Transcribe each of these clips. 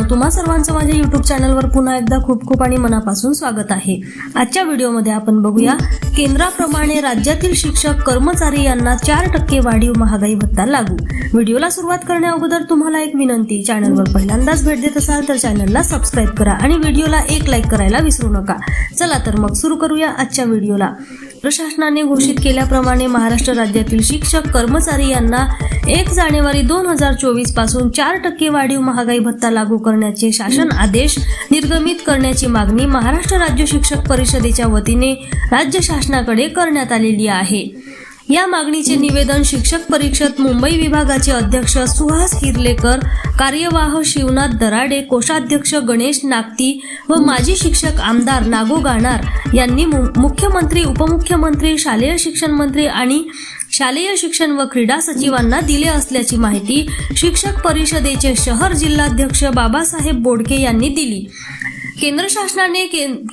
तुम्हा सर्वांचं माझ्या युट्यूब चॅनलवर पुन्हा एकदा खूप खूप आणि मनापासून स्वागत आहे. आजच्या व्हिडिओमध्ये आपण बघूया केंद्राप्रमाणे राज्यातील शिक्षक कर्मचारी यांना चार टक्के वाढीव महागाई भत्ता लागू. व्हिडिओला सुरुवात करण्या अगोदर तुम्हाला एक विनंती चॅनलवर पहिल्यांदाच भेट देत असाल तर चॅनलला सबस्क्राईब करा आणि व्हिडिओला एक लाईक करायला विसरू नका. चला तर मग सुरू करूया आजच्या व्हिडिओला. प्रशासनाने घोषित केल्याप्रमाणे महाराष्ट्र राज्यातील शिक्षक कर्मचारी यांना एक जानेवारी दोन हजार चोवीसपासून चार टक्के वाढीव महागाई भत्ता लागू करण्याचे शासन आदेश निर्गमित करण्याची मागणी महाराष्ट्र राज्य शिक्षक परिषदेच्या वतीने राज्य शासनाकडे करण्यात आलेली आहे. या मागणीचे निवेदन शिक्षक परीक्षेत मुंबई विभागाचे अध्यक्ष सुहास हिरलेकर कार्यवाह शिवनाथ दराडे कोषाध्यक्ष गणेश नागती व माजी शिक्षक आमदार नागो गाणार यांनी मु- मुख्यमंत्री उपमुख्यमंत्री शालेय शिक्षण मंत्री आणि शालेय शिक्षण व क्रीडा सचिवांना दिले असल्याची माहिती शिक्षक परिषदेचे शहर जिल्हाध्यक्ष बाबासाहेब बोडके यांनी दिली. केंद्र शासनाने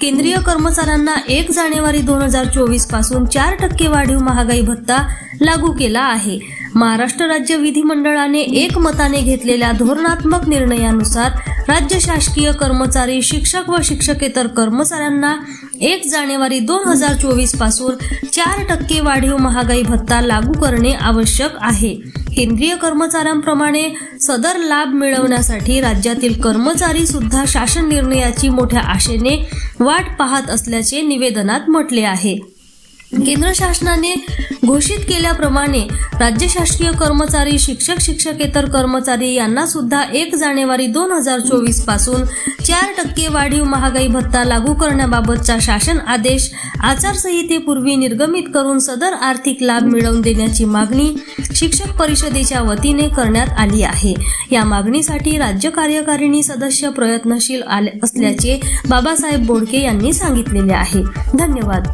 केंद्रीय कर्मचाऱ्यांना एक जानेवारी दोन हजार चोवीसपासून चार टक्के वाढीव महागाई भत्ता लागू केला आहे. महाराष्ट्र राज्य विधिमंडळाने एकमताने घेतलेल्या धोरणात्मक निर्णयानुसार राज्य शासकीय कर्मचारी शिक्षक व शिक्षकेतर कर्मचाऱ्यांना एक जानेवारी दोन हजार चोवीसपासून चार टक्के वाढीव महागाई भत्ता लागू करणे आवश्यक आहे. केंद्रीय कर्मचाऱ्यांप्रमाणे सदर लाभ मिळवण्यासाठी राज्यातील कर्मचारी सुद्धा शासन निर्णयाची मोठ्या आशेने वाट पाहत असल्याचे निवेदनात म्हटले आहे. केंद्र शासनाने घोषित केल्याप्रमाणे राज्य शासकीय कर्मचारी शिक्षक शिक्षकेतर कर्मचारी यांना सुद्धा एक जानेवारी दोन हजार चोवीसपासून चार टक्के वाढीव महागाई भत्ता लागू करण्याबाबतचा शासन आदेश आचारसंहितेपूर्वी निर्गमित करून सदर आर्थिक लाभ मिळवून देण्याची मागणी शिक्षक परिषदेच्या वतीने करण्यात आली आहे. या मागणीसाठी राज्य कार्यकारिणी सदस्य प्रयत्नशील आले असल्याचे बाबासाहेब बोडके यांनी सांगितलेले आहे. धन्यवाद.